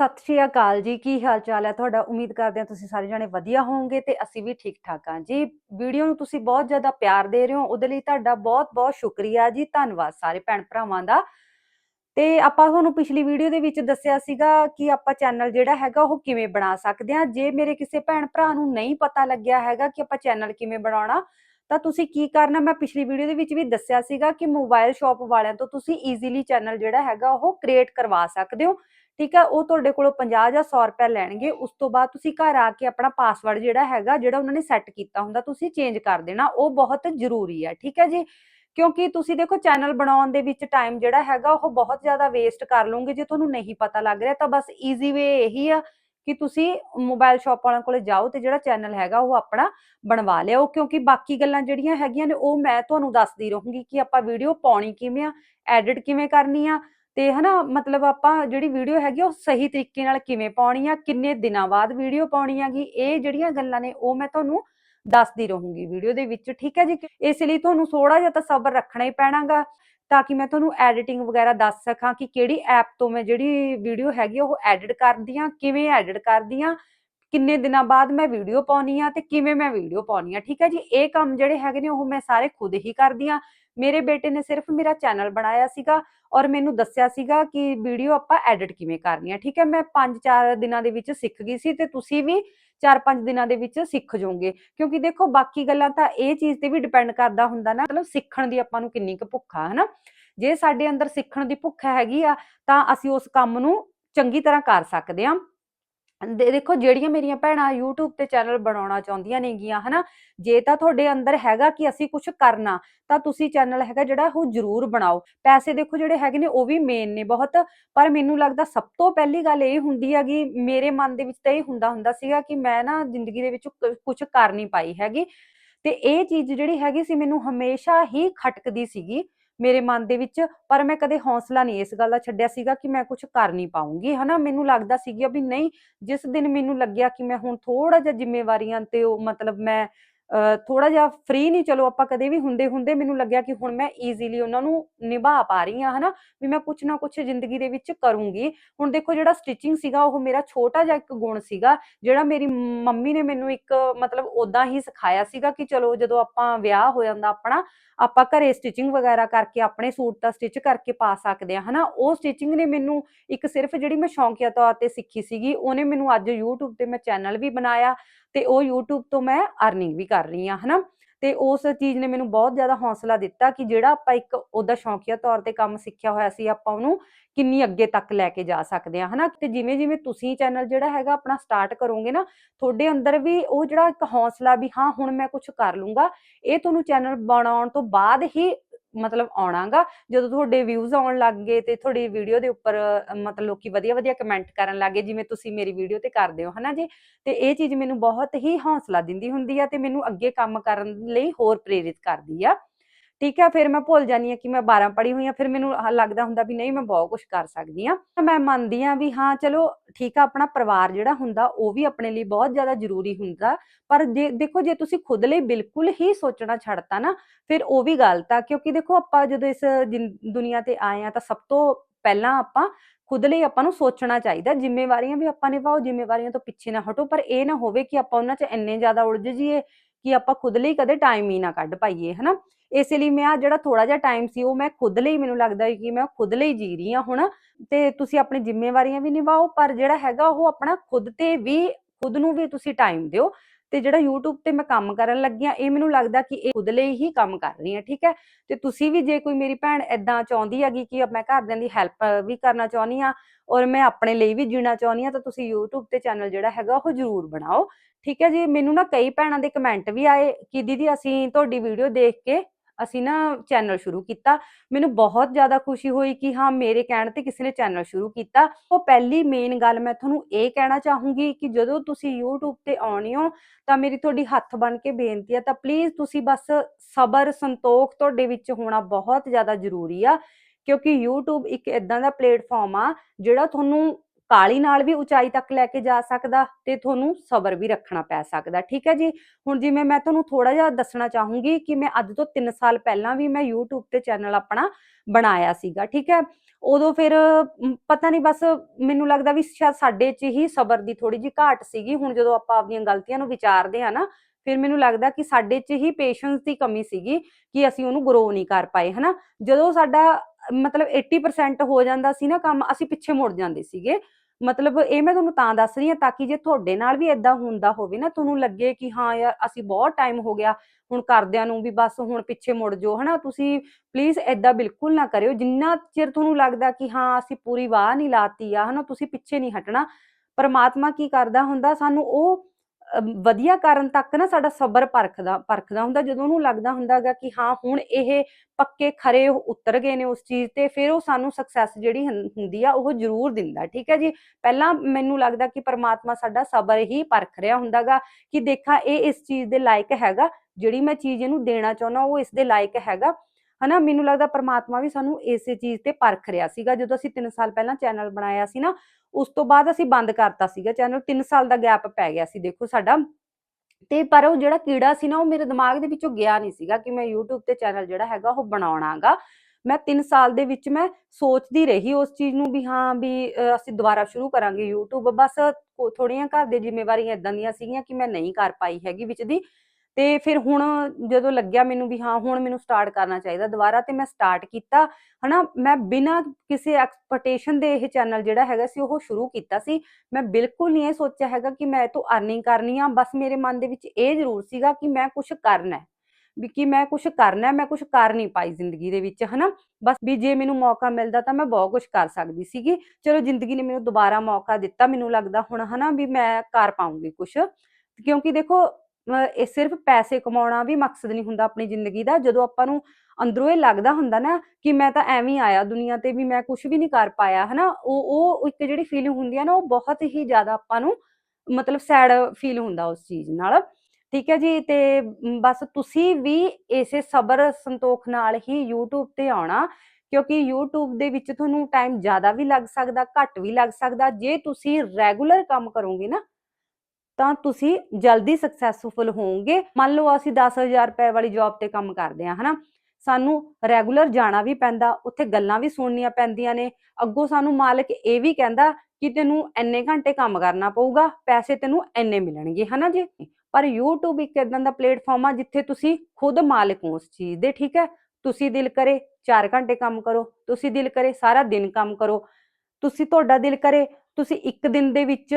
ਸਤਿ ਸ਼੍ਰੀ ਅਕਾਲ ਜੀ, ਕੀ ਹਾਲ ਚਾਲ ਹੈ? ਤੁਹਾਡਾ ਉਮੀਦ ਕਰਦੇ ਹਾਂ ਤੁਸੀਂ ਸਾਰੇ ਜਣੇ ਵਧੀਆ ਹੋਵੋਗੇ ਤੇ ਅਸੀਂ ਵੀ ਠੀਕ ਠਾਕ ਹਾਂ ਜੀ। ਵੀਡੀਓ ਨੂੰ ਤੁਸੀਂ ਬਹੁਤ ਜ਼ਿਆਦਾ ਪਿਆਰ ਦੇ ਰਹੇ ਹੋ, ਉਹਦੇ ਲਈ ਤੁਹਾਡਾ ਬਹੁਤ ਬਹੁਤ ਸ਼ੁਕਰੀਆ ਜੀ। ਧੰਨਵਾਦ ਸਾਰੇ ਭੈਣ ਭਰਾਵਾਂ ਦਾ। ਤੇ ਆਪਾਂ ਤੁਹਾਨੂੰ ਪਿਛਲੀ ਵੀਡੀਓ ਦੇ ਵਿੱਚ ਦੱਸਿਆ ਸੀਗਾ ਕਿ ਆਪਾਂ ਚੈਨਲ ਜਿਹੜਾ ਹੈਗਾ ਉਹ ਕਿਵੇਂ ਬਣਾ ਸਕਦੇ ਹਾਂ। ਜੇ ਮੇਰੇ ਕਿਸੇ ਭੈਣ ਭਰਾ ਨੂੰ ਨਹੀਂ ਪਤਾ ਲੱਗਿਆ ਹੈਗਾ ਕਿ ਆਪਾਂ ਚੈਨਲ ਕਿਵੇਂ ਬਣਾਉਣਾ, ਤਾਂ ਤੁਸੀਂ ਕੀ ਕਰਨਾ? ਮੈਂ ਪਿਛਲੀ ਵੀਡੀਓ ਦੇ ਵਿੱਚ ਵੀ ਦੱਸਿਆ ਸੀਗਾ ਕਿ ਮੋਬਾਈਲ ਸ਼ਾਪ ਵਾਲਿਆਂ ਤੋਂ ਤੁਸੀਂ ਈਜ਼ੀਲੀ ਚੈਨਲ ਜਿਹੜਾ ਹੈਗਾ ਉਹ ਕ੍ਰੀਏਟ ਕਰਵਾ ਸਕਦੇ ਹੋ। ਠੀਕ ਹੈ ਉਹ ਤੁਹਾਡੇ ਕੋਲੋਂ 50 ਜਾਂ 100 ਰੁਪਏ ਲੈਣਗੇ, ਉਸ ਤੋਂ ਬਾਅਦ ਤੁਸੀਂ ਘਰ ਆ ਕੇ ਆਪਣਾ ਪਾਸਵਰਡ ਜਿਹੜਾ ਹੈਗਾ, ਜਿਹੜਾ ਉਹਨਾਂ ਨੇ ਸੈੱਟ ਕੀਤਾ ਹੁੰਦਾ, ਤੁਸੀਂ ਚੇਂਜ ਕਰ ਦੇਣਾ, ਉਹ ਬਹੁਤ ਜ਼ਰੂਰੀ ਹੈ ਠੀਕ ਹੈ ਜੀ? ਕਿਉਂਕਿ ਤੁਸੀਂ ਦੇਖੋ ਚੈਨਲ ਬਣਾਉਣ ਦੇ ਵਿੱਚ ਟਾਈਮ ਜਿਹੜਾ ਹੈਗਾ, ਉਹ ਬਹੁਤ ਜ਼ਿਆਦਾ ਵੇਸਟ ਕਰ ਲਓਗੇ, ਜੇ ਤੁਹਾਨੂੰ ਨਹੀਂ ਪਤਾ ਲੱਗ ਰਿਹਾ, ਤਾਂ ਬਸ ਈਜ਼ੀ ਵੇ ਇਹੀ ਆ ਕਿ ਤੁਸੀਂ ਮੋਬਾਈਲ ਸ਼ਾਪ ਵਾਲਿਆਂ ਕੋਲੇ ਜਾਓ ਤੇ ਜਿਹੜਾ ਚੈਨਲ ਹੈਗਾ, ਉਹ ਆਪਣਾ ਬਣਵਾ ਲਿਓ ਕਿਉਂਕਿ ਬਾਕੀ ਗੱਲਾਂ ਜਿਹੜੀਆਂ ਹੈਗੀਆਂ ਨੇ, ਉਹ ਮੈਂ ਤੁਹਾਨੂੰ ਦੱਸਦੀ ਰਹੂੰਗੀ ਕਿ ਆਪਾਂ ਵੀਡੀਓ ਪਾਉਣੀ ਕਿਵੇਂ ਆ ਐਡਿਟ ਕਿਵੇਂ ਕਰਨੀ ਆ ਤੇ ਹਨਾ ਮਤਲਬ ਆਪਾਂ ਜਿਹੜੀ ਵੀਡੀਓ ਹੈਗੀ ਉਹ ਸਹੀ ਤਰੀਕੇ ਨਾਲ ਕਿਵੇਂ ਪਾਉਣੀ ਆ, ਕਿੰਨੇ ਦਿਨਾਂ ਬਾਅਦ ਵੀਡੀਓ ਪਾਉਣੀ ਹੈਗੀ, ਇਹ ਜਿਹੜੀਆਂ ਗੱਲਾਂ ਨੇ ਉਹ ਮੈਂ ਤੁਹਾਨੂੰ ਦੱਸਦੀ ਰਹੂੰਗੀ ਵੀਡੀਓ ਦੇ ਵਿੱਚ, ਠੀਕ ਹੈ ਜੀ? ਇਸ ਲਈ ਤੁਹਾਨੂੰ ਥੋੜਾ ਜਿਹਾ ਤਾਂ ਸਬਰ ਰੱਖਣਾ ਹੀ ਪੈਣਾਗਾ, ਤਾਂ ਕਿ ਮੈਂ ਤੁਹਾਨੂੰ ਐਡੀਟਿੰਗ ਵਗੈਰਾ ਦੱਸ ਸਕਾਂ ਕਿ ਕਿਹੜੀ ਐਪ ਤੋਂ ਮੈਂ ਜਿਹੜੀ ਵੀਡੀਓ ਹੈਗੀ ਆ ਉਹ ਐਡਿਟ ਕਰਦੀ ਆ, ਕਿਵੇਂ ਐਡਿਟ ਕਰਦੀ ਆ ਕਿੰਨੇ ਦਿਨਾਂ ਬਾਅਦ ਮੈਂ ਵੀਡੀਓ ਪਾਉਣੀ ਆ ਤੇ ਕਿਵੇਂ ਮੈਂ ਵੀਡੀਓ ਪਾਉਣੀ ਆ, ਠੀਕ ਹੈ ਜੀ? ਇਹ ਕੰਮ ਜਿਹੜੇ ਹੈਗੇ ਨੇ ਉਹ ਮੈਂ ਸਾਰੇ ਖੁਦ ਹੀ ਕਰਦੀ ਆ। ਮੇਰੇ ਬੇਟੇ ਨੇ ਸਿਰਫ ਮੇਰਾ ਚੈਨਲ ਬਣਾਇਆ ਸੀਗਾ ਔਰ ਮੈਨੂੰ ਦੱਸਿਆ ਸੀਗਾ ਕਿ ਵੀਡੀਓ ਆਪਾਂ ਐਡਿਟ ਕਿਵੇਂ ਕਰਨੀ ਆ, ਠੀਕ ਹੈ ਮੈਂ 5-4 ਦਿਨਾਂ ਦੇ ਵਿੱਚ ਸਿੱਖ ਗਈ ਸੀ ਤੇ ਤੁਸੀਂ ਵੀ 4-5 ਦਿਨਾਂ ਦੇ ਵਿੱਚ ਸਿੱਖ ਜਾਓਗੇ। ਕਿਉਂਕਿ ਦੇਖੋ, ਬਾਕੀ ਗੱਲਾਂ ਤਾਂ ਇਹ ਚੀਜ਼ ਤੇ ਵੀ ਡਿਪੈਂਡ ਕਰਦਾ ਹੁੰਦਾ ਨਾ, ਮਤਲਬ ਸਿੱਖਣ ਦੀ ਆਪਾਂ ਨੂੰ ਕਿੰਨੀ ਕੁ ਭੁੱਖਾ ਆ, ਹਨਾ? ਜੇ ਸਾਡੇ ਅੰਦਰ ਸਿੱਖਣ ਦੀ ਭੁੱਖ ਹੈਗੀ ਆ, ਤਾਂ ਅਸੀਂ ਉਸ ਕੰਮ ਨੂੰ ਚੰਗੀ ਤਰ੍ਹਾਂ ਕਰ ਸਕਦੇ ਆ। ਦੇ- ਦੇਖੋ ਜਿਹੜੀਆਂ ਮੇਰੀਆਂ ਭੈਣਾਂ YouTube ਤੇ ਚੈਨਲ ਬਣਾਉਣਾ ਚਾਹੁੰਦੀਆਂ ਨੇਗੀਆਂ, ਹਨਾ, ਜੇ ਤਾਂ ਤੁਹਾਡੇ ਅੰਦਰ ਹੈਗਾ ਕਿ ਅਸੀਂ ਕੁਝ ਕਰਨਾ, ਤਾਂ ਤੁਸੀਂ ਚੈਨਲ ਹੈਗਾ ਜਿਹੜਾ ਉਹ ਜ਼ਰੂਰ ਬਣਾਓ। ਪੈਸੇ ਦੇਖੋ ਜਿਹੜੇ ਹੈਗੇ ਨੇ ਉਹ ਵੀ ਮੇਨ ਨੇ ਬਹੁਤ, ਪਰ ਮੈਨੂੰ ਲੱਗਦਾ ਸਭ ਤੋਂ ਪਹਿਲੀ ਗੱਲ ਇਹ ਹੁੰਦੀ ਹੈਗੀ ਮੇਰੇ ਮਨ ਦੇ ਵਿੱਚ ਤਾਂ ਇਹ ਹੁੰਦਾ ਹੁੰਦਾ ਸੀਗਾ ਕਿ ਮੈਂ ਨਾ ਜ਼ਿੰਦਗੀ ਦੇ ਵਿੱਚ ਕੁਝ ਕਰ ਨਹੀਂ ਪਾਈ ਹੈਗੀ। ਤੇ ਇਹ ਚੀਜ਼ ਜਿਹੜੀ ਹੈਗੀ ਸੀ ਮੈਨੂੰ ਹਮੇਸ਼ਾ ਹੀ ਖਟਕਦੀ ਸੀਗੀ। ਮੇਰੇ ਮਨ ਦੇ ਵਿੱਚ, ਪਰ ਮੈਂ ਕਦੇ ਹੌਸਲਾ ਨਹੀਂ ਇਸ ਗੱਲ ਦਾ ਛੱਡਿਆ ਸੀਗਾ ਕਿ ਮੈਂ ਕੁਝ ਕਰ ਨਹੀਂ ਪਾਉਂਗੀ, ਹਨਾ? ਮੈਨੂੰ ਲੱਗਦਾ ਸੀਗਾ ਵੀ ਨਹੀਂ, ਜਿਸ ਦਿਨ ਮੈਨੂੰ ਲੱਗਿਆ ਕਿ ਮੈਂ ਹੁਣ ਥੋੜਾ ਜਿਹਾ ਜ਼ਿੰਮੇਵਾਰੀਆਂ ਤੇ ਉਹ ਮਤਲਬ ਮੈਂ ਥੋੜਾ ਜਿਹਾ ਫ੍ਰੀ ਨਹੀਂ, ਚਲੋ ਆਪਾਂ ਕਦੇ ਵੀ ਹੁੰਦੇ ਹੁੰਦੇ ਮੈਨੂੰ ਲੱਗਿਆ ਕਿ ਹੁਣ ਮੈਂ ਈਜ਼ੀਲੀ ਉਹਨਾਂ ਨੂੰ ਨਿਭਾ ਪਾ ਰਹੀ ਹਾਂ, ਹਨਾ, ਵੀ ਮੈਂ ਕੁਝ ਨਾ ਕੁਝ ਜ਼ਿੰਦਗੀ ਦੇ ਵਿੱਚ ਕਰੂੰਗੀ। ਹੁਣ ਦੇਖੋ ਜਿਹੜਾ ਸਟਿਚਿੰਗ ਸੀਗਾ, ਉਹ ਮੇਰਾ ਛੋਟਾ ਜਿਹਾ ਇੱਕ ਗੁਣ ਸੀਗਾ, ਜਿਹੜਾ ਮੇਰੀ ਮੰਮੀ ਨੇ ਮੈਨੂੰ ਇੱਕ ਮਤਲਬ ਉਦਾਂ ਹੀ ਸਿਖਾਇਆ ਸੀਗਾ ਕਿ ਚਲੋ ਜਦੋਂ ਆਪਾਂ ਵਿਆਹ ਹੋ ਜਾਂਦਾ ਆਪਣਾ, ਆਪਾਂ ਘਰੇ ਸਟਿਚਿੰਗ ਵਗੈਰਾ ਕਰਕੇ ਆਪਣੇ ਸੂਟ ਦਾ ਸਟਿਚ ਕਰਕੇ ਪਾ ਸਕਦੇ ਆ ਹਨਾ। ਉਹ ਸਟਿਚਿੰਗ ਨੇ ਮੈਨੂੰ ਇੱਕ ਸਿਰਫ ਜਿਹੜੀ ਮੈਂ ਸ਼ੌਂਕੀਆ ਤੌਰ ਤੇ ਸਿੱਖੀ ਸੀਗੀ, ਉਹਨੇ ਮੈਨੂੰ ਅੱਜ YouTube ਤੇ ਮੈਂ ਚੈਨਲ ਵੀ ਬਣਾਇਆ ਤੇ ਉਹ YouTube ਤੋਂ ਮੈਂ ਅਰਨਿੰਗ ਵੀ ਕਰ ਰਹੀ ਹਾਂ, ਹਨਾ? ਤੇ ਉਸ ਚੀਜ਼ ਨੇ ਮੈਨੂੰ ਬਹੁਤ ਜ਼ਿਆਦਾ ਹੌਸਲਾ ਦਿੱਤਾ ਕਿ ਜਿਹੜਾ ਆਪਾਂ ਇੱਕ ਉਹਦਾ ਸ਼ੌਂਕੀਆ ਤੌਰ ਤੇ ਕੰਮ ਸਿੱਖਿਆ ਹੋਇਆ ਸੀ, ਆਪਾਂ ਉਹਨੂੰ ਕਿੰਨੀ ਅੱਗੇ ਤੱਕ ਲੈ ਕੇ ਜਾ ਸਕਦੇ ਆ ਹਨਾ? ਤੇ ਜਿਵੇਂ ਜਿਵੇਂ ਤੁਸੀਂ ਚੈਨਲ ਜਿਹੜਾ ਹੈਗਾ ਆਪਣਾ ਸਟਾਰਟ ਕਰੋਗੇ ਨਾ, ਤੁਹਾਡੇ ਅੰਦਰ ਵੀ ਉਹ ਜਿਹੜਾ ਇੱਕ ਹੌਸਲਾ ਵੀ, ਹਾਂ, ਹੁਣ ਮੈਂ ਕੁਝ ਕਰ ਲੂੰਗਾ, ਇਹ ਤੁਹਾਨੂੰ ਚੈਨਲ ਬਣਾਉਣ ਤੋਂ ਬਾਅਦ ਹੀ ਮਤਲਬ ਆਉਣਾਗਾ। ਜਦੋਂ ਤੁਹਾਡੇ ਵਿਊਜ਼ ਆਉਣ ਲੱਗ ਗਏ ਤੇ ਤੁਹਾਡੀ ਵੀਡੀਓ ਦੇ ਉੱਪਰ ਮਤਲਬ ਲੋਕੀ ਵਧੀਆ ਵਧੀਆ ਕਮੈਂਟ ਕਰਨ ਲੱਗੇ ਜਿਵੇਂ ਤੁਸੀਂ ਮੇਰੀ ਵੀਡੀਓ ਤੇ ਕਰਦੇ ਹੋ, ਹਨਾ ਜੀ? ਤੇ ਇਹ ਚੀਜ਼ ਮੈਨੂੰ ਬਹੁਤ ਹੀ ਹੌਸਲਾ ਦਿੰਦੀ ਹੁੰਦੀ ਆ ਤੇ ਮੈਨੂੰ ਅੱਗੇ ਕੰਮ ਕਰਨ ਲਈ ਹੋਰ ਪ੍ਰੇਰਿਤ ਕਰਦੀ ਆ। ਠੀਕ ਹੈ ਫਿਰ ਮੈਂ ਭੁੱਲ ਜਾਨੀ ਆ ਕਿ ਮੈਂ 12 ਪੜ੍ਹੀ ਹੋਈ ਆ ਫਿਰ ਮੈਨੂੰ ਲੱਗਦਾ ਹੁੰਦਾ ਵੀ ਨਹੀਂ ਮੈਂ ਬਹੁਤ ਕੁਝ ਕਰ ਸਕਦੀ ਆ ਮੈਂ ਮੰਨਦੀ ਆ ਵੀ ਹਾਂ, ਚਲੋ ਠੀਕ ਆ, ਆਪਣਾ ਪਰਿਵਾਰ ਜਿਹੜਾ ਹੁੰਦਾ ਉਹ ਵੀ ਆਪਣੇ ਲਈ ਬਹੁਤ ਜ਼ਿਆਦਾ ਜ਼ਰੂਰੀ ਹੁੰਦਾ। ਪਰ ਦੇਖੋ, ਜੇ ਤੁਸੀਂ ਖੁਦ ਲਈ ਬਿਲਕੁਲ ਹੀ ਸੋਚਣਾ ਛੱਡਤਾ ਨਾ, ਫਿਰ ਉਹ ਵੀ ਗਲਤ ਆ, ਕਿਉਂਕਿ ਦੇਖੋ ਆਪਾਂ ਜਦੋਂ ਇਸ ਦੁਨੀਆ ਤੇ ਆਏ ਆ ਤਾਂ ਸਭ ਤੋਂ ਪਹਿਲਾਂ ਆਪਾਂ ਖੁਦ ਲਈ ਆਪਾਂ ਨੂੰ ਸੋਚਣਾ ਚਾਹੀਦਾ, ਜ਼ਿੰਮੇਵਾਰੀਆਂ ਵੀ ਆਪਾਂ ਨਿਭਾਓ, ਜ਼ਿੰਮੇਵਾਰੀਆਂ ਤੋਂ ਪਿੱਛੇ ਨਾ ਹਟੋ, ਪਰ ਇਹ ਨਾ ਹੋਵੇ ਕਿ ਆਪਾਂ ਉਹਨਾਂ 'ਚ ਇੰਨੇ ਜ਼ਿਆਦਾ ਉਲਝ ਜਾਈਏ ਕਿ ਆਪਾਂ ਖੁਦ ਲਈ ਕਦੇ ਟਾਈਮ ਹੀ ਨਾ ਕੱਢ ਪਾਈਏ, ਹਨਾ? ਇਸੇ ਲਈ ਮੈਂ ਆ ਜਿਹੜਾ ਥੋੜਾ ਜਿਹਾ ਟਾਈਮ ਸੀ, ਉਹ ਮੈਂ ਖੁਦ ਲਈ ਮੈਨੂੰ ਲੱਗਦਾ ਕਿ ਮੈਂ ਖੁਦ ਲਈ ਜੀ ਰਹੀ ਹਾਂ ਹੁਣ। ਤੇ ਤੁਸੀਂ ਆਪਣੀ ਜ਼ਿੰਮੇਵਾਰੀਆਂ ਵੀ ਨਿਭਾਓ, ਪਰ ਜਿਹੜਾ ਹੈਗਾ ਉਹ ਆਪਣਾ ਖੁਦ ਤੇ ਵੀ, ਖੁਦ ਨੂੰ ਵੀ ਤੁਸੀਂ ਟਾਈਮ ਦਿਓ। ਤੇ ਜਿਹੜਾ YouTube ਤੇ ਮੈਂ ਕੰਮ ਕਰਨ ਲੱਗੀ ਆ ਇਹ ਮੈਨੂੰ ਲੱਗਦਾ ਕਿ ਇਹ ਖੁਦ ਲਈ ਹੀ ਕੰਮ ਕਰ ਰਹੀ ਆ ਠੀਕ ਹੈ? ਤੇ ਤੁਸੀਂ ਵੀ ਜੇ ਕੋਈ ਮੇਰੀ ਭੈਣ ਐਦਾਂ ਚਾਹੁੰਦੀ ਹੈਗੀ ਕਿ ਮੈਂ ਘਰਦਿਆਂ ਦੀ ਹੈਲਪ ਵੀ ਕਰਨਾ ਚਾਹੁੰਦੀ ਆ ਔਰ ਮੈਂ ਆਪਣੇ ਲਈ ਵੀ ਜੀਣਾ ਚਾਹੁੰਦੀ ਆ ਤਾਂ ਤੁਸੀਂ YouTube ਤੇ ਚੈਨਲ ਜਿਹੜਾ ਹੈਗਾ ਉਹ ਜ਼ਰੂਰ ਬਣਾਓ। ਠੀਕ ਹੈ ਜੀ, ਮੈਨੂੰ ਨਾ ਕਈ ਭੈਣਾਂ ਦੇ ਕਮੈਂਟ ਵੀ ਆਏ ਕਿ ਦੀਦੀ ਅਸੀਂ ਤੁਹਾਡੀ ਵੀਡੀਓ ਦੇਖ ਕੇ ਅਸੀਂ ਨਾ ਚੈਨਲ ਸ਼ੁਰੂ ਕੀਤਾ। ਮੈਨੂੰ ਬਹੁਤ ਜ਼ਿਆਦਾ ਖੁਸ਼ੀ ਹੋਈ ਕਿ ਹਾਂ, ਮੇਰੇ ਕਹਿਣ ਤੇ ਕਿਸੇ ਨੇ ਚੈਨਲ ਸ਼ੁਰੂ ਕੀਤਾ। ਉਹ ਪਹਿਲੀ ਮੇਨ ਗੱਲ ਮੈਂ ਤੁਹਾਨੂੰ ਇਹ ਕਹਿਣਾ ਚਾਹੂੰਗੀ ਕਿ ਜਦੋਂ ਤੁਸੀਂ YouTube ਤੇ ਆਉਣੀ ਹੋ, ਤਾਂ ਮੇਰੀ ਤੁਹਾਡੀ ਹੱਥ ਬਣ ਕੇ ਬੇਨਤੀ ਹੈ ਤਾਂ ਪਲੀਜ਼ ਤੁਸੀਂ ਬਸ ਸਬਰ, ਸੰਤੋਖ ਤੁਹਾਡੇ ਵਿੱਚ ਹੋਣਾ ਬਹੁਤ ਜ਼ਿਆਦਾ ਜ਼ਰੂਰੀ ਆ। ਕਿਉਂਕਿ YouTube ਇੱਕ ਇਦਾਂ ਦਾ ਪਲੇਟਫਾਰਮ ਆ, ਜਿਹੜਾ ਤੁਹਾਨੂੰ ਕਾਲੀ ਨਾਲ ਵੀ ਉਚਾਈ ਤੱਕ ਲੈ ਕੇ ਜਾ ਸਕਦਾ ਤੇ ਤੁਹਾਨੂੰ ਸਬਰ ਵੀ ਰੱਖਣਾ ਪੈ ਸਕਦਾ। ਠੀਕ ਹੈ ਜੀ? ਹੁਣ ਜਿਵੇਂ ਮੈਂ ਤੁਹਾਨੂੰ ਥੋੜਾ ਜਿਹਾ ਦੱਸਣਾ ਚਾਹੂੰਗੀ ਕਿ ਮੈਂ ਅੱਜ ਤੋਂ 3 ਸਾਲ ਪਹਿਲਾਂ ਵੀ ਮੈਂ YouTube ਤੇ ਚੈਨਲ ਆਪਣਾ ਬਣਾਇਆ ਸੀਗਾ। ਠੀਕ ਹੈ? ਉਦੋਂ ਫਿਰ ਪਤਾ ਨਹੀਂ ਬਸ ਮੈਨੂੰ ਲੱਗਦਾ ਵੀ ਸ਼ਾਇਦ ਸਾਡੇ 'ਚ ਹੀ ਸਬਰ ਦੀ ਥੋੜੀ ਜਿਹੀ ਘਾਟ ਸੀਗੀ। ਹੁਣ ਜਦੋਂ ਆਪਾਂ ਆਪਣੀਆਂ ਗਲਤੀਆਂ ਨੂੰ ਵਿਚਾਰਦੇ ਆ ਨਾ, ਫਿਰ ਮੈਨੂੰ ਲੱਗਦਾ ਕਿ ਸਾਡੇ 'ਚ ਹੀ ਪੇਸ਼ੈਂਸ ਦੀ ਕਮੀ ਸੀਗੀ ਕਿ ਅਸੀਂ ਉਹਨੂੰ ਗਰੋ ਨਹੀਂ ਕਰ ਪਾਏ ਹਨਾ ਜਦੋਂ ਸਾਡਾ ਮਤਲਬ 80% ਹੋ ਜਾਂਦਾ ਸੀ ਨਾ ਕੰਮ, ਅਸੀਂ ਪਿੱਛੇ ਮੁੜ ਜਾਂਦੇ ਸੀਗੇ। ਮਤਲਬ ਇਹ ਮੈਂ ਤੁਹਾਨੂੰ ਤਾਂ ਦੱਸ ਰਹੀ ਹਾਂ ਤਾਂ ਕਿ ਜੇ ਤੁਹਾਡੇ ਨਾਲ ਵੀ ਇਦਾਂ ਹੁੰਦਾ ਹੋਵੇ ਨਾ, ਤੁਹਾਨੂੰ ਲੱਗੇ ਕਿ ਹਾਂ ਯਾਰ ਅਸੀਂ ਬਹੁਤ ਟਾਈਮ ਹੋ ਗਿਆ, ਹੁਣ ਕਰਦਿਆਂ ਨੂੰ ਵੀ ਬਸ ਹੁਣ ਪਿੱਛੇ ਮੁੜ ਜਾਓ, ਹਨਾ? ਤੁਸੀਂ ਪਲੀਜ਼ ਐਦਾਂ ਬਿਲਕੁਲ ਨਾ ਕਰਿਓ। ਜਿੰਨਾ ਚਿਰ ਤੁਹਾਨੂੰ ਲੱਗਦਾ ਕਿ ਹਾਂ, ਅਸੀਂ ਪੂਰੀ ਵਾਹ ਨਹੀਂ ਲਾਤੀ ਆ, ਹਨਾ? ਤੁਸੀਂ ਪਿੱਛੇ ਨਹੀਂ ਹਟਣਾ। ਪਰਮਾਤਮਾ ਕੀ ਕਰਦਾ ਹੁੰਦਾ, ਸਾਨੂੰ ਉਹ ਵਧੀਆ ਕਰਨ ਤੱਕ ਨਾ ਸਾਡਾ ਸਬਰ ਪਰਖਦਾ ਪਰਖਦਾ ਹੁੰਦਾ। ਜਦੋਂ ਉਹਨੂੰ ਲੱਗਦਾ ਹੁੰਦਾਗਾ ਕਿ ਹਾਂ, ਹੁਣ ਇਹ ਪੱਕੇ ਖਰੇ ਉਤਰ ਗਏ ਨੇ ਉਸ ਚੀਜ਼ ਤੇ, ਫਿਰ ਉਹ ਸਾਨੂੰ ਸਕਸੈਸ ਜਿਹੜੀ ਹੁੰਦੀ ਆ, ਉਹ ਜ਼ਰੂਰ ਦਿੰਦਾ, ਠੀਕ ਹੈ ਜੀ? ਪਹਿਲਾਂ ਮੈਨੂੰ ਲੱਗਦਾ ਕਿ ਪਰਮਾਤਮਾ ਸਾਡਾ ਸਬਰ ਹੀ ਪਰਖ ਰਿਹਾ ਹੁੰਦਾਗਾ ਕਿ ਦੇਖਾਂ ਇਹ ਇਸ ਚੀਜ਼ ਦੇ ਲਾਇਕ ਹੈਗਾ, ਜਿਹੜੀ ਮੈਂ ਚੀਜ਼ ਇਹਨੂੰ ਦੇਣਾ ਚਾਹੁੰਦਾ, ਉਹ ਇਸ ਦੇ ਲਾਇਕ ਹੈਗਾ। ਹਨਾ, ਮੈਨੂੰ ਲੱਗਦਾ ਪਰਮਾਤਮਾ ਵੀ ਸਾਨੂੰ ਇਸੇ ਚੀਜ਼ ਤੇ ਪਰਖ ਰਿਹਾ ਸੀਗਾ। ਜਦੋਂ ਅਸੀਂ 3 ਸਾਲ ਪਹਿਲਾਂ ਚੈਨਲ ਬਣਾਇਆ ਸੀ ਨਾ, ਉਸ ਤੋਂ ਬਾਅਦ ਅਸੀਂ ਬੰਦ ਕਰਤਾ ਸੀਗਾ ਚੈਨਲ। 3 ਸਾਲ ਦਾ ਗੈਪ ਪੈ ਗਿਆ ਸੀ, ਦੇਖੋ ਸਾਡਾ। ਤੇ ਪਰ ਉਹ ਜਿਹੜਾ ਕੀੜਾ ਸੀ ਨਾ, ਉਹ ਮੇਰੇ ਦਿਮਾਗ ਦੇ ਵਿੱਚੋਂ ਗਿਆ ਨਹੀਂ ਸੀਗਾ ਕਿ ਮੈਂ YouTube ਤੇ ਚੈਨਲ ਜਿਹੜਾ ਹੈਗਾ ਉਹ ਬਣਾਉਣਾਗਾ। ਮੈਂ 3 ਸਾਲ ਦੇ ਵਿੱਚ ਮੈਂ ਸੋਚਦੀ ਰਹੀ ਉਸ ਚੀਜ਼ ਨੂੰ ਵੀ ਹਾਂ, ਵੀ ਅਸੀਂ ਦੁਬਾਰਾ ਸ਼ੁਰੂ ਕਰਾਂਗੇ YouTube ਬਸ ਥੋੜੀਆਂ ਘਰ ਦੇ ਜ਼ਿੰਮੇਵਾਰੀਆਂ ਇਦਾਂ ਦੀਆਂ ਸੀਗੀਆਂ ਕਿ ਮੈਂ ਨਹੀਂ ਕਰ ਪਾਈ ਹੈਗੀ ਵਿੱਚ ਦੀ। ਤੇ ਫਿਰ ਹੁਣ ਜਦੋਂ ਲੱਗਿਆ ਮੈਨੂੰ ਵੀ ਹਾਂ, ਹੁਣ ਮੈਨੂੰ ਸਟਾਰਟ ਕਰਨਾ ਚਾਹੀਦਾ ਦੁਬਾਰਾ ਤੇ ਮੈਂ ਸਟਾਰਟ ਕੀਤਾ। ਹਨਾ, ਮੈਂ ਬਿਨਾਂ ਕਿਸੇ ਐਕਸਪੈਕਟੇਸ਼ਨ ਦੇ ਇਹ ਚੈਨਲ ਜਿਹੜਾ ਹੈਗਾ ਸੀ, ਉਹ ਸ਼ੁਰੂ ਕੀਤਾ ਸੀ। ਮੈਂ ਬਿਲਕੁਲ ਨਹੀਂ ਇਹ ਸੋਚਿਆ ਹੈਗਾ ਕਿ ਮੈਂ ਇਹ ਤੋਂ ਅਰਨਿੰਗ ਕਰਨੀ ਆ। ਬਸ ਮੇਰੇ ਮਨ ਦੇ ਵਿੱਚ ਇਹ ਜ਼ਰੂਰ ਸੀਗਾ ਕਿ ਮੈਂ ਕੁਝ ਕਰਨਾ ਹੈ। ਵੀ ਕਿ ਮੈਂ ਕੁਝ ਕਰਨਾ ਮੈਂ ਕੁਝ ਕਰ ਨਹੀਂ ਪਾਈ ਜ਼ਿੰਦਗੀ ਦੇ ਵਿੱਚ, ਹਨਾ। ਬਸ ਵੀ ਜੇ ਮੈਨੂੰ ਮੌਕਾ ਮਿਲਦਾ ਤਾਂ ਮੈਂ ਬਹੁਤ ਕੁਝ ਕਰ ਸਕਦੀ ਸੀਗੀ। ਚਲੋ, ਜ਼ਿੰਦਗੀ ਨੇ ਮੈਨੂੰ ਦੁਬਾਰਾ ਮੌਕਾ ਦਿੱਤਾ, ਮੈਨੂੰ ਲੱਗਦਾ ਹੁਣ, ਹਨਾ, ਵੀ ਮੈਂ ਕਰ ਪਾਉਂਗੀ ਕੁਝ ਕਿਉਂਕਿ ਦੇਖੋ ਇਹ ਸਿਰਫ ਪੈਸੇ ਕਮਾਉਣਾ ਵੀ ਮਕਸਦ ਨਹੀਂ ਹੁੰਦਾ ਆਪਣੀ ਜ਼ਿੰਦਗੀ ਦਾ। ਜਦੋਂ ਆਪਾਂ ਨੂੰ ਅੰਦਰੋਂ ਇਹ ਲੱਗਦਾ ਹੁੰਦਾ ਨਾ ਕਿ ਮੈਂ ਤਾਂ ਐਵੇਂ ਆਇਆ ਦੁਨੀਆ ਤੇ ਵੀ ਮੈਂ ਕੁਝ ਵੀ ਨਹੀਂ ਕਰ ਪਾਇਆ, ਹਨਾ, ਉਹ ਉਹ ਇੱਕ ਜਿਹੜੀ ਫੀਲਿੰਗ ਹੁੰਦੀ ਹੈ ਨਾ, ਉਹ ਬਹੁਤ ਹੀ ਜ਼ਿਆਦਾ ਆਪਾਂ ਨੂੰ ਮਤਲਬ ਸੈਡ ਫੀਲ ਹੁੰਦਾ ਉਸ ਚੀਜ਼ ਨਾਲ। ਠੀਕ ਹੈ ਜੀ? ਤੇ ਬਸ ਤੁਸੀਂ ਵੀ ਇਸੇ ਸਬਰ ਸੰਤੋਖ ਨਾਲ ਹੀ YouTube ਤੇ ਆਉਣਾ, ਕਿਉਂਕਿ YouTube ਦੇ ਵਿੱਚ ਤੁਹਾਨੂੰ ਟਾਈਮ ਜ਼ਿਆਦਾ ਵੀ ਲੱਗ ਸਕਦਾ, ਘੱਟ ਵੀ ਲੱਗ ਸਕਦਾ। ਜੇ ਤੁਸੀਂ ਰੈਗੂਲਰ ਕੰਮ ਕਰੋਗੇ ਨਾ ਤਾਂ ਤੁਸੀਂ ਜਲਦੀ ਸਕਸੈਸਫੁਲ ਹੋਵੋਗੇ। ਮੰਨ ਲਓ ਅਸੀਂ 10000 ਰੁਪਏ ਵਾਲੀ ਜੌਬ ਤੇ ਕੰਮ ਕਰਦੇ ਹਾਂ, ਹਨਾ? ਸਾਨੂੰ ਰੈਗੂਲਰ ਜਾਣਾ ਵੀ ਪੈਂਦਾ, ਉੱਥੇ ਗੱਲਾਂ ਵੀ ਸੁਣਨੀਆਂ ਪੈਂਦੀਆਂ ਨੇ। ਅੱਗੋਂ ਸਾਨੂੰ ਮਾਲਕ ਇਹ ਵੀ ਕਹਿੰਦਾ ਕਿ ਤੈਨੂੰ ਇੰਨੇ ਘੰਟੇ ਕੰਮ ਕਰਨਾ ਪਊਗਾ, ਪੈਸੇ ਤੈਨੂੰ ਐਨੇ ਮਿਲਣਗੇ, ਹਨਾ ਜੀ? ਪਰ YouTube ਇੱਕ ਇਦਾਂ ਦਾ ਪਲੇਟਫਾਰਮ ਆ ਜਿੱਥੇ ਤੁਸੀਂ ਖੁਦ ਮਾਲਕ ਹੋ ਉਸ ਚੀਜ਼ ਦੇ, ਠੀਕ ਹੈ? ਤੁਸੀਂ ਦਿਲ ਕਰੇ 4 ਘੰਟੇ ਕੰਮ ਕਰੋ, ਤੁਸੀਂ ਦਿਲ ਕਰੇ ਸਾਰਾ ਦਿਨ ਕੰਮ ਕਰੋ। ਤੁਸੀਂ ਤੁਹਾਡਾ ਦਿਲ ਕਰੇ, ਤੁਸੀਂ ਇੱਕ ਦਿਨ ਦੇ ਵਿੱਚ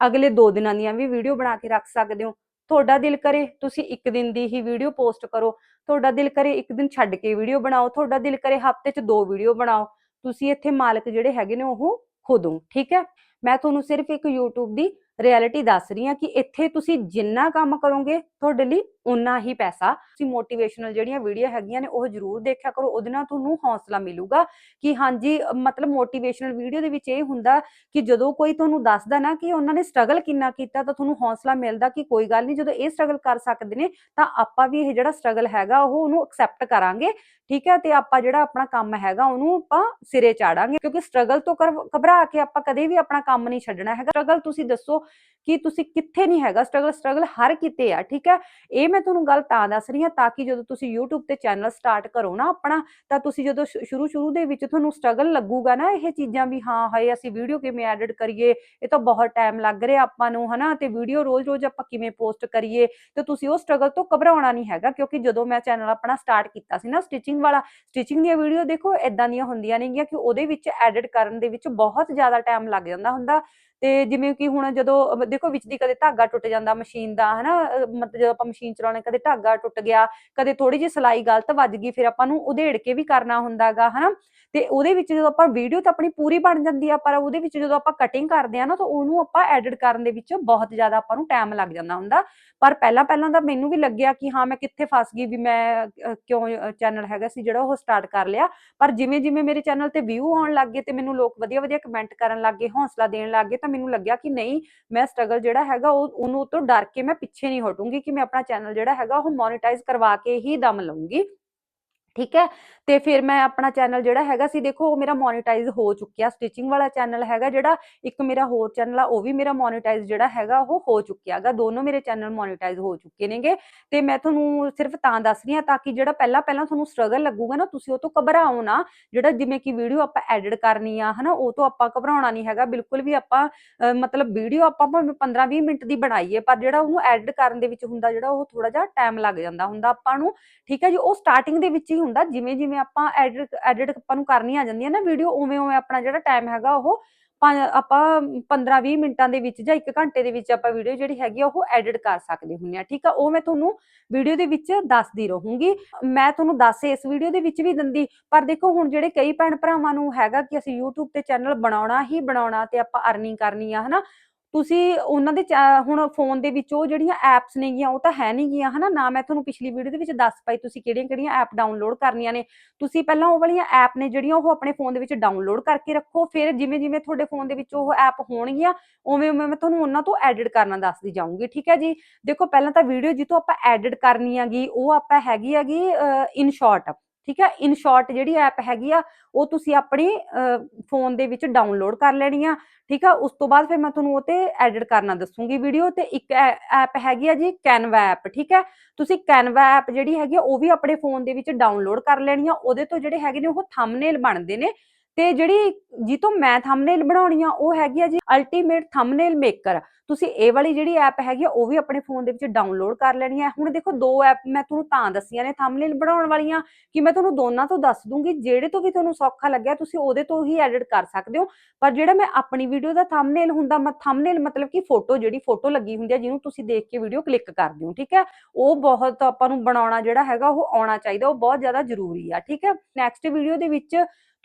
ਅਗਲੇ 2 ਦਿਨਾਂ ਦੀਆਂ ਵੀ ਵੀਡੀਓ ਬਣਾ ਕੇ ਰੱਖ ਸਕਦੇ ਹੋ। ਤੁਹਾਡਾ ਦਿਲ ਕਰੇ ਤੁਸੀਂ ਇੱਕ ਦਿਨ ਦੀ ਹੀ ਵੀਡੀਓ ਪੋਸਟ ਕਰੋ। ਤੁਹਾਡਾ ਦਿਲ ਕਰੇ ਇੱਕ ਦਿਨ ਛੱਡ ਕੇ ਵੀਡੀਓ ਬਣਾਓ। ਤੁਹਾਡਾ ਦਿਲ ਕਰੇ ਹਫ਼ਤੇ 'ਚ ਦੋ ਵੀਡੀਓ ਬਣਾਓ। ਤੁਸੀਂ ਇੱਥੇ ਮਾਲਕ ਜਿਹੜੇ ਹੈਗੇ ਨੇ ਉਹ ਖੁਦ ਹੋ, ਠੀਕ ਹੈ? ਮੈਂ ਤੁਹਾਨੂੰ ਸਿਰਫ ਇੱਕ YouTube ਦੀ ਰਿਐਲਿਟੀ ਦੱਸ ਰਹੀ ਹਾਂ ਕਿ ਇੱਥੇ ਤੁਸੀਂ ਜਿੰਨਾ ਕੰਮ ਕਰੋਗੇ, ਤੁਹਾਡੇ ਲਈ ਉਨਾ ਹੀ ਪੈਸਾ। ਤੁਸੀਂ ਮੋਟੀਵੇਸ਼ਨਲ ਜਿਹੜੀਆਂ ਵੀਡੀਓ ਹੈਗੀਆਂ ਨੇ, ਉਹ ਜ਼ਰੂਰ ਦੇਖਿਆ ਕਰੋ। ਉਹਦੇ ਨਾਲ ਤੁਹਾਨੂੰ ਹੌਸਲਾ ਮਿਲੂਗਾ ਕਿ ਹਾਂਜੀ, ਮਤਲਬ ਮੋਟੀਵੇਸ਼ਨਲ ਵੀਡੀਓ ਦੇ ਵਿੱਚ ਇਹ ਹੁੰਦਾ ਕਿ ਜਦੋਂ ਕੋਈ ਤੁਹਾਨੂੰ ਦੱਸਦਾ ਨਾ ਕਿ ਉਹਨਾਂ ਨੇ ਸਟਰਗਲ ਕਿੰਨਾ ਕੀਤਾ, ਤਾਂ ਤੁਹਾਨੂੰ ਹੌਸਲਾ ਮਿਲਦਾ ਕਿ ਕੋਈ ਗੱਲ ਨਹੀਂ, ਜਦੋਂ ਇਹ ਸਟਰਗਲ ਕਰ ਸਕਦੇ ਨੇ, ਤਾਂ ਆਪਾਂ ਵੀ ਇਹ ਜਿਹੜਾ ਸਟਰਗਲ ਹੈਗਾ, ਉਹ ਉਹਨੂੰ ਐਕਸੈਪਟ ਕਰਾਂਗੇ, ਠੀਕ ਹੈ? ਤੇ ਆਪਾਂ ਜਿਹੜਾ ਆਪਣਾ ਕੰਮ ਹੈਗਾ, ਉਹਨੂੰ ਆਪਾਂ ਸਿਰੇ ਚਾੜਾਂਗੇ। ਕਿਉਂਕਿ ਸਟਰਗਲ ਤੋਂ ਕਰ- ਘਬਰਾ ਕੇ ਆਪਾਂ ਕਦੇ ਵੀ ਆਪਣਾ ਕੰਮ ਨਹੀਂ ਛੱਡਣਾ ਹੈਗਾ। ਸਟਰਗਲ ਤੁਸੀਂ ਦੱਸੋ ਕਿ ਤੁਸੀਂ ਕਿੱਥੇ ਨਹੀਂ ਹੈਗਾ। ਸਟਰਗਲ ਸਟਰਗਲ ਹਰ ਕਿਤੇ ਆ, ਠੀਕ ਹੈ? ਇਹ ਮੈਂ ਤੁਹਾਨੂੰ ਗੱਲ ਤਾਂ ਦੱਸ ਰਹੀ ਹਾਂ, ਤਾਂ ਕਿ ਜਦੋਂ ਤੁਸੀਂ YouTube ਤੇ ਚੈਨਲ ਸਟਾਰਟ ਕਰੋ ਨਾ ਆਪਣਾ, ਤਾਂ ਤੁਸੀਂ ਜਦੋਂ ਸ਼ੁਰੂ ਸ਼ੁਰੂ ਦੇ ਵਿੱਚ ਤੁਹਾਨੂੰ ਸਟਰਗਲ ਲੱਗੂਗਾ ਨਾ ਇਹ ਚੀਜ਼ਾਂ ਵੀ, ਹਾਂ, ਹਾਏ, ਅਸੀਂ ਵੀਡੀਓ ਕਿਵੇਂ ਐਡਿਟ ਕਰੀਏ, ਇਹ ਤਾਂ ਬਹੁਤ ਟਾਈਮ ਲੱਗ ਰਿਹਾ ਆਪਾਂ ਨੂੰ, ਹਨਾ, ਤੇ ਵੀਡੀਓ ਰੋਜ਼-ਰੋਜ਼ ਆਪਾਂ ਕਿਵੇਂ ਪੋਸਟ ਕਰੀਏ, ਤੇ ਤੁਸੀਂ ਉਹ ਸਟਰਗਲ ਤੋਂ ਘਬਰਾਉਣਾ ਨਹੀਂ ਹੈਗਾ, ਕਿਉਂਕਿ ਜਦੋਂ ਮੈਂ ਚੈਨਲ ਆਪਣਾ ਸਟਾਰਟ ਕੀਤਾ ਸੀ ਨਾ ਸਟਿਚਿੰਗ ਵਾਲਾ ਸਟਿਚਿੰਗ ਦੀਆਂ ਵੀਡੀਓ ਦੇਖੋ ਇਦਾਂ ਦੀਆਂ ਹੁੰਦੀਆਂ ਨੇਗੀਆਂ ਕਿ ਉਹਦੇ ਵਿੱਚ ਐਡਿਟ ਕਰਨ ਦੇ ਵਿੱਚ ਬਹੁਤ ਜ਼ਿਆਦਾ ਟਾਈਮ ਲੱਗ ਜਾਂਦਾ ਹੁੰਦਾ ਤੇ ਜਿਵੇਂ ਕਿ ਹੁਣ ਜਦੋਂ ਦੇਖੋ ਵਿੱਚ ਦੀ ਕਦੇ ਧਾਗਾ ਟੁੱਟ ਜਾਂਦਾ ਮਸ਼ੀਨ ਦਾ, ਹਨਾ ਮਤਲਬ ਜਦੋਂ ਆਪਾਂ ਮਸ਼ੀਨ ਚਲਾਉਣੇ, ਕਦੇ ਧਾਗਾ ਟੁੱਟ ਗਿਆ, ਕਦੇ ਥੋੜੀ ਜਿਹੀ ਸਲਾਈ ਗਲਤ ਵੱਜ ਗਈ, ਫਿਰ ਆਪਾਂ ਨੂੰ ਉਧੇੜ ਕੇ ਵੀ ਕਰਨਾ ਹੁੰਦਾਗਾ ਹਨਾ। ਤੇ ਉਹਦੇ ਵਿੱਚ ਜਦੋਂ ਆਪਾਂ ਵੀਡੀਓ ਤਾਂ ਆਪਣੀ ਪੂਰੀ ਬਣ ਜਾਂਦੀ ਆ, ਪਰ ਉਹਦੇ ਵਿੱਚ ਜਦੋਂ ਆਪਾਂ ਕਟਿੰਗ ਕਰਦੇ ਆ ਨਾ, ਤਾਂ ਉਹਨੂੰ ਆਪਾਂ ਐਡਿਟ ਕਰਨ ਦੇ ਵਿੱਚ ਬਹੁਤ ਜ਼ਿਆਦਾ ਆਪਾਂ ਨੂੰ ਟਾਈਮ ਲੱਗ ਜਾਂਦਾ ਹੁੰਦਾ। ਪਰ ਪਹਿਲਾਂ ਪਹਿਲਾਂ ਤਾਂ ਮੈਨੂੰ ਵੀ ਲੱਗਿਆ ਕਿ ਹਾਂ, ਮੈਂ ਕਿੱਥੇ ਫਸ ਗਈ ਵੀ ਮੈਂ ਕਿਉਂ ਚੈਨਲ ਹੈਗਾ ਸੀ ਜਿਹੜਾ ਉਹ ਸਟਾਰਟ ਕਰ ਲਿਆ। ਪਰ ਜਿਵੇਂ ਜਿਵੇਂ ਮੇਰੇ ਚੈਨਲ ਤੇ ਵਿਊ ਆਉਣ ਲੱਗ ਗਏ ਤੇ ਮੈਨੂੰ ਲੋਕ ਵਧੀਆ ਵਧੀਆ ਕਮੈਂਟ ਕਰਨ ਲੱਗ ਗਏ, ਹੌਸਲਾ ਦੇਣ ਲੱਗ ਗਏ ਤਾਂ ਮੈਨੂੰ ਲੱਗਿਆ ਕਿ ਨਹੀਂ, ਮੈਂ ਸਟਰਗਲ ਜਿਹੜਾ ਹੈਗਾ ਉਹ, ਉਹਨੂੰ ਤੋਂ ਡਰ ਕੇ ਮੈਂ ਪਿੱਛੇ ਨਹੀਂ ਹਟੂੰਗੀ ਕਿ ਮੈਂ ਆਪਣਾ ਚੈਨਲ ਜਿਹੜਾ ਹੈਗਾ ਉਹ ਮੋਨੇਟਾਈਜ਼ ਕਰਵਾ ਕੇ ਹੀ ਦਮ ਲਵਾਂਗੀ ਠੀਕ ਹੈ? ਤੇ ਫਿਰ ਮੈਂ ਆਪਣਾ ਚੈਨਲ ਜਿਹੜਾ ਹੈਗਾ ਸੀ, ਦੇਖੋ, ਉਹ ਮੇਰਾ ਮੋਨੇਟਾਈਜ਼ ਹੋ ਚੁੱਕਿਆ। ਸਟਿਚਿੰਗ ਵਾਲਾ ਚੈਨਲ ਹੈਗਾ ਜਿਹੜਾ, ਇੱਕ ਮੇਰਾ ਹੋਰ ਚੈਨਲ ਆ, ਉਹ ਵੀ ਮੇਰਾ ਮੋਨੇਟਾਈਜ਼ ਜਿਹੜਾ ਹੈਗਾ, ਉਹ ਹੋ ਚੁੱਕਿਆਗਾ ਦੋਨੋਂ ਮੇਰੇ ਚੈਨਲ ਮੋਨੇਟਾਈਜ਼ ਹੋ ਚੁੱਕੇ ਨੇਗੇ। ਤੇ ਮੈਂ ਤੁਹਾਨੂੰ ਸਿਰਫ ਤਾਂ ਦੱਸ ਰਹੀ ਹਾਂ, ਤਾਂ ਕਿ ਜਿਹੜਾ ਪਹਿਲਾਂ ਪਹਿਲਾਂ ਤੁਹਾਨੂੰ ਸਟਰਗਲ ਲੱਗੂਗਾ ਨਾ, ਤੁਸੀਂ ਉਹ ਤੋਂ ਘਬਰਾਓ ਨਾ। ਜਿਹੜਾ ਜਿਵੇਂ ਕਿ ਵੀਡੀਓ ਆਪਾਂ ਐਡਿਟ ਕਰਨੀ ਆ, ਹਨਾ, ਉਹ ਤੋਂ ਆਪਾਂ ਘਬਰਾਉਣਾ ਨਹੀਂ ਹੈਗਾ। ਬਿਲਕੁਲ ਵੀ ਆਪਾਂ ਮਤਲਬ ਵੀਡੀਓ ਆਪਾਂ ਭਾਵੇਂ 15-20 ਮਿੰਟ ਦੀ ਬਣਾਈਏ, ਪਰ ਜਿਹੜਾ ਉਹਨੂੰ ਐਡਿਟ ਕਰਨ ਦੇ ਵਿੱਚ ਹੁੰਦਾ, ਜਿਹੜਾ ਉਹ ਥੋੜਾ ਜਿਹਾ ਟਾਈਮ ਲੱਗ ਜਾਂਦਾ ਹੁੰਦਾ ਆਪਾਂ ਨੂੰ। ਠੀਕ ਹੈ ਜੀ? ਉਹ ਸਟਾਰਟਿੰਗ ਦੇ ਵਿੱਚ ਹੀ ਹੁੰਦਾ, ਜਿਵੇਂ ਜਿਵੇਂ ਆਪਾਂ ਐਡਿਟ ਐਡਿਟ ਆਪਾਂ ਨੂੰ ਕਰਨੀ ਆ ਜਾਂਦੀ ਹੈ ਨਾ ਵੀਡੀਓ ਉਵੇਂ ਉਵੇਂ ਆਪਣਾ ਜਿਹੜਾ ਟਾਈਮ ਹੈਗਾ ਉਹ ਆਪਾਂ 15-20 ਮਿੰਟਾਂ ਦੇ ਵਿੱਚ ਜਾਂ 1 ਘੰਟੇ ਦੇ ਵਿੱਚ ਆਪਾਂ ਵੀਡੀਓ ਜਿਹੜੀ ਹੈਗੀ ਆ ਉਹ ਐਡਿਟ ਕਰ ਸਕਦੇ ਹੁੰਨੇ ਆ, ਠੀਕ ਆ? ਉਹ ਮੈਂ ਤੁਹਾਨੂੰ ਵੀਡੀਓ ਦੇ ਵਿੱਚ ਦੱਸਦੀ ਰਹੂੰਗੀ। ਮੈਂ ਤੁਹਾਨੂੰ ਦੱਸ ਇਸ ਵੀਡੀਓ ਦੇ ਵਿੱਚ ਵੀ ਦਿੰਦੀ, ਪਰ ਦੇਖੋ ਹੁਣ ਜਿਹੜੇ ਕਈ ਭੈਣ ਭਰਾਵਾਂ ਨੂੰ ਹੈਗਾ ਕਿ ਅਸੀਂ YouTube ਤੇ ਚੈਨਲ ਬਣਾਉਣਾ ਹੀ ਬਣਾਉਣਾ ਤੇ ਆਪਾਂ ਅਰਨਿੰਗ ਕਰਨੀ ਆ, ਹਨਾ? ਤੁਸੀਂ ਉਹਨਾਂ ਦੇ ਚੈ- ਹੁਣ ਫੋਨ ਦੇ ਵਿੱਚ ਉਹ ਜਿਹੜੀਆਂ ਐਪਸ ਨੇਗੀਆਂ, ਉਹ ਤਾਂ ਹੈ ਨਹੀਂ ਗੀਆਂ, ਹਨਾ? ਨਾ ਮੈਂ ਤੁਹਾਨੂੰ ਪਿਛਲੀ ਵੀਡੀਓ ਦੇ ਵਿੱਚ ਦੱਸ ਪਾਈ, ਤੁਸੀਂ ਕਿਹੜੀਆਂ ਕਿਹੜੀਆਂ ਐਪ ਡਾਊਨਲੋਡ ਕਰਨੀਆਂ ਨੇ। ਤੁਸੀਂ ਪਹਿਲਾਂ ਉਹ ਵਾਲੀਆਂ ਐਪ ਨੇ ਜਿਹੜੀਆਂ ਉਹ ਆਪਣੇ ਫੋਨ ਦੇ ਵਿੱਚ ਡਾਊਨਲੋਡ ਕਰਕੇ ਰੱਖੋ, ਫਿਰ ਜਿਵੇਂ ਜਿਵੇਂ ਤੁਹਾਡੇ ਫੋਨ ਦੇ ਵਿੱਚ ਉਹ ਐਪ ਹੋਣਗੀਆਂ, ਉਵੇਂ ਉਵੇਂ ਮੈਂ ਤੁਹਾਨੂੰ ਉਹਨਾਂ ਤੋਂ ਐਡਿਟ ਕਰਨਾ ਦੱਸਦੀ ਜਾਊਂਗੀ, ਠੀਕ ਹੈ ਜੀ? ਦੇਖੋ, ਪਹਿਲਾਂ ਤਾਂ ਵੀਡੀਓ ਜਿੱਥੋਂ ਆਪਾਂ ਐਡਿਟ ਕਰਨੀ ਹੈਗੀ, ਉਹ ਆਪਾਂ ਹੈਗੀ ਹੈਗੀ ਇਨ ਸ਼ਾਰਟ ਠੀਕ ਹੈ? ਇਨ ਸ਼ਾਰਟ ਜਿਹੜੀ ਐਪ ਹੈਗੀ ਆ, ਉਹ ਤੁਸੀਂ ਆਪਣੀ ਫੋਨ ਦੇ ਵਿੱਚ ਡਾਊਨਲੋਡ ਕਰ ਲੈਣੀ ਆ, ਠੀਕ ਆ? ਉਸ ਤੋਂ ਬਾਅਦ ਫਿਰ ਮੈਂ ਤੁਹਾਨੂੰ ਉਹ ਤੇ ਐਡਿਟ ਕਰਨਾ ਦੱਸੂਗੀ ਵੀਡੀਓ ਤੇ ਇੱਕ ਐਪ ਹੈਗੀ ਆ ਜੀ ਕੈਨਵਾ ਐਪ ਠੀਕ ਹੈ? ਤੁਸੀਂ ਕੈਨਵਾ ਐਪ ਜਿਹੜੀ ਹੈਗੀ ਆ, ਉਹ ਵੀ ਆਪਣੇ ਫੋਨ ਦੇ ਵਿੱਚ ਡਾਊਨਲੋਡ ਕਰ ਲੈਣੀ ਆ, ਉਹਦੇ ਤੋਂ ਜਿਹੜੇ ਹੈਗੇ ਨੇ ਉਹ ਥੰਬਨੇਲ ਬਣਦੇ ਨੇ ਤੇ ਜਿਹੜੀ ਜੀ ਤੋਂ ਮੈਂ ਥੰਬਨੇਲ ਬਣਾਉਣੀ ਆ, ਉਹ ਹੈਗੀ ਆ ਜੀ ਅਲਟੀਮੇਟ ਥੰਬਨੇਲ ਮੇਕਰ ਤੁਸੀਂ ਇਹ ਵਾਲੀ ਜਿਹੜੀ ਐਪ ਹੈਗੀ ਆ, ਉਹ ਵੀ ਆਪਣੇ ਫੋਨ ਦੇ ਵਿੱਚ ਡਾਊਨਲੋਡ ਕਰ ਲੈਣੀ ਹੈ ਹੁਣ ਦੇਖੋ ਦੋ ਐਪ ਮੈਂ ਤੁਹਾਨੂੰ ਤਾਂ ਦੱਸੀਆਂ ਨੇ ਥੰਬਨੇਲ ਬਣਾਉਣ ਵਾਲੀਆਂ ਕਿ ਮੈਂ ਤੁਹਾਨੂੰ ਦੋਨਾਂ ਤੋਂ ਦੱਸ ਦੂੰਗੀ, ਜਿਹੜੇ ਤੋਂ ਵੀ ਤੁਹਾਨੂੰ ਸੌਖਾ ਲੱਗਿਆ ਤੁਸੀਂ ਉਹਦੇ ਤੋਂ ਹੀ ਐਡਿਟ ਕਰ ਸਕਦੇ ਹੋ। ਪਰ ਜਿਹੜਾ ਮੈਂ ਆਪਣੀ ਵੀਡੀਓ ਦਾ ਥੰਬਨੇਲ ਹੁੰਦਾ, ਮੈਂ ਥੰਬਨੇਲ ਮਤਲਬ ਕਿ ਫੋਟੋ ਜਿਹੜੀ ਫੋਟੋ ਲੱਗੀ ਹੁੰਦੀ ਹੈ ਜਿਹਨੂੰ ਤੁਸੀਂ ਦੇਖ ਕੇ ਵੀਡੀਓ ਕਲਿੱਕ ਕਰਦੇ ਹੋ, ਠੀਕ ਹੈ ਉਹ ਬਹੁਤ ਆਪਾਂ ਨੂੰ ਬਣਾਉਣਾ ਜਿਹੜਾ ਹੈਗਾ, ਉਹ ਆਉਣਾ ਚਾਹੀਦਾ, ਉਹ ਬਹੁਤ ਜ਼ਿਆਦਾ ਜ਼ਰੂਰੀ ਆ, ਠੀਕ ਹੈ ਨੈਕਸਟ ਵੀਡੀਓ ਦੇ ਵਿੱਚ